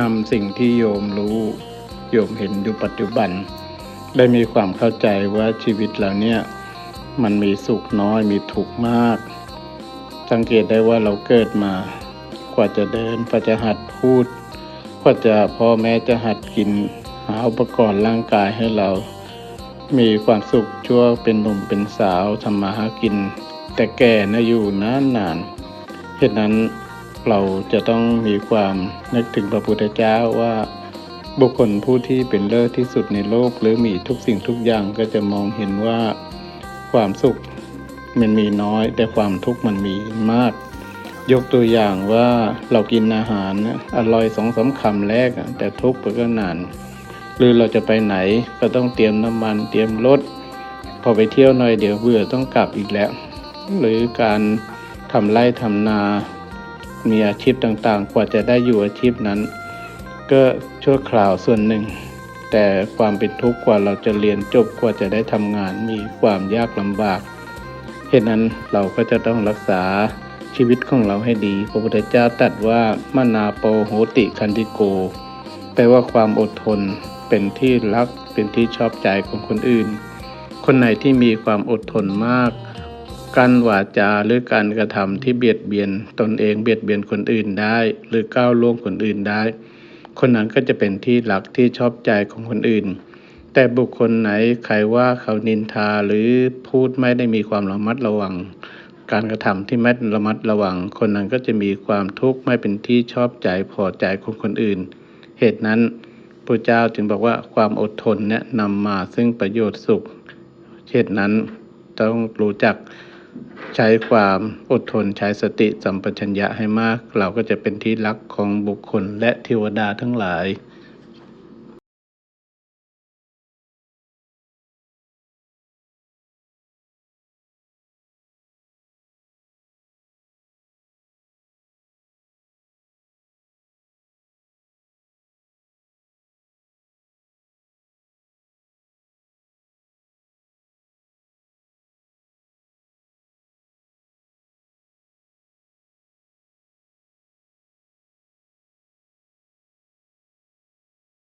นำสิ่งที่โยมรู้ โยมเห็นอยู่ปัจจุบัน ได้มีความเข้าใจว่าชีวิตเราเนี่ย มันมีสุขน้อยมีทุกข์มาก สังเกตได้ว่าเราเกิดมากว่าจะเดินกว่าจะหัดพูดกว่าจะพ่อแม่จะหัดกินหาอุปกรณ์ร่างกายให้เรา มีความสุขชั่วเป็นหนุ่มเป็นสาวทำมาหากิน แต่แก่นะอยู่นานนานเหตุนั้น เราจะต้องมีความนึกถึงพระพุทธเจ้าว่าบุคคลผู้ที่เป็นเลิศที่สุดในโลก หรือมีทุกสิ่งทุกอย่างก็จะมองเห็นว่าความสุขมันมีน้อย แต่ความทุกข์มันมีมาก ยกตัวอย่างว่าเรากินอาหารอร่อยสองสามคำแรก แต่ทุกข์ไปก็นาน หรือเราจะไปไหนก็ต้องเตรียมน้ำมันเตรียมรถพอไปเที่ยวหน่อยเดี๋ยวเบื่อต้องกลับอีกแล้ว หรือการทำไร่ทำนา มีอาชีพต่างๆ กว่าจะได้อยู่อาชีพนั้น ก็ชั่วคราวส่วนหนึ่ง แต่ความเป็นทุกข์กว่าเราจะเรียนจบกว่าจะได้ทำงานมีความยากลำบากเหตุนั้นเราก็จะต้องรักษาชีวิตของเราให้ดี พระพุทธเจ้าตรัสว่ามานาโปโหติคันติโก แปลว่าความอดทนเป็นที่รักเป็นที่ชอบใจของคนอื่น คนไหนที่มีความอดทนมาก การวาจาหรือการกระทำที่เบียดเบียนตนเองเบียดเบียนคนอื่นได้ หรือก้าวล่วงคนอื่นได้ คนนั้นก็จะเป็นที่รักที่ชอบใจของคนอื่น แต่บุคคลไหนใครว่าเขานินทาหรือพูดไม่ได้มีความระมัดระวัง การกระทำที่ไม่ระมัดระวัง คนนั้นก็จะมีความทุกข์ไม่เป็นที่ชอบใจพอใจของคนอื่น เหตุนั้นพระเจ้าจึงบอกว่าความอดทนเนี่ยนำมาซึ่งประโยชน์สุข เหตุนั้นต้องรู้จัก ใช้ความอดทนใช้สติสัมปชัญญะให้มาก เราก็จะเป็นที่รักของบุคคลและเทวดาทั้งหลาย